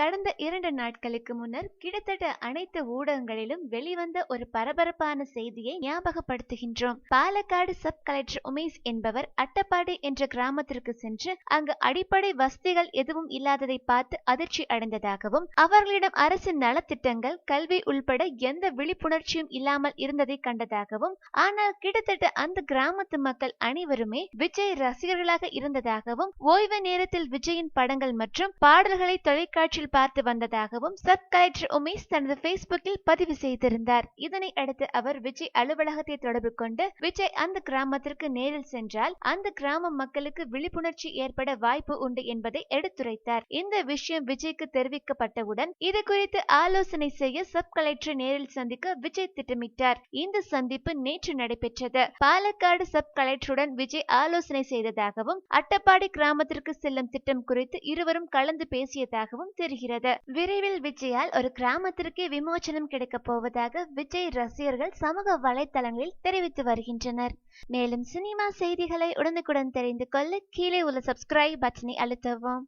கடந்த இரண்டு நாட்களுக்கு முன்னர் கிட்டத்தட்ட அனைத்து ஊடகங்களிலும் வெளிவந்த ஒரு பரபரப்பான செய்தியை ஞாபகப்படுத்துகின்றோம். பாலக்காடு சப் கலெக்டர் உமேஷ் என்பவர் அட்டப்பாடி என்ற கிராமத்திற்கு சென்று அங்கு அடிப்படை வசதிகள் எதுவும் இல்லாததை பார்த்து அதிர்ச்சி அடைந்ததாகவும் அவர்களிடம் அரசின் நலத்திட்டங்கள் கல்வி உள்பட எந்த விழிப்புணர்ச்சியும் இல்லாமல் இருந்ததை கண்டதாகவும் ஆனால் கிட்டத்தட்ட அந்த கிராமத்து மக்கள் அனைவருமே விஜய் ரசிகர்களாக இருந்ததாகவும் ஓய்வு நேரத்தில் விஜயின் படங்கள் மற்றும் பாடல்களை தொலைக்காட்சியில் எதிர்பார்த்து வந்ததாகவும் சப் கலெக்டர் உமேஷ் தனது பேஸ்புக்கில் பதிவு செய்திருந்தார். இதனை அடுத்து அவர் விஜய் அலுவலகத்தை தொடர்பு கொண்டு விஜய் அந்த கிராமத்திற்கு நேரில் சென்றால் அந்த கிராம மக்களுக்கு விழிப்புணர்ச்சி ஏற்பட வாய்ப்பு உண்டு என்பதை எடுத்துரைத்தார். இந்த விஷயம் விஜய்க்கு தெரிவிக்கப்பட்டவுடன் இது குறித்து ஆலோசனை செய்ய சப் கலெக்டரை நேரில் சந்திக்க விஜய் திட்டமிட்டார். இந்த சந்திப்பு நேற்று நடைபெற்றது. பாலக்காடு சப் கலெக்டருடன் விஜய் ஆலோசனை செய்ததாகவும் அட்டப்பாடி கிராமத்திற்கு செல்லும் திட்டம் குறித்து இருவரும் கலந்து பேசியதாகவும் தெரிவித்தார். தெரிகிறது விரைவில் விஜயால் ஒரு கிராமத்திற்கே விமோச்சனம் கிடைக்கப் போவதாக விஜய் ரசிகர்கள் சமூக வலைதளங்களில் தெரிவித்து வருகின்றனர். மேலும் சினிமா செய்திகளை உடனுக்குடன் தெரிந்து கொள்ள கீழே உள்ள சப்ஸ்கிரைப் பட்டனை அழுத்தவும்.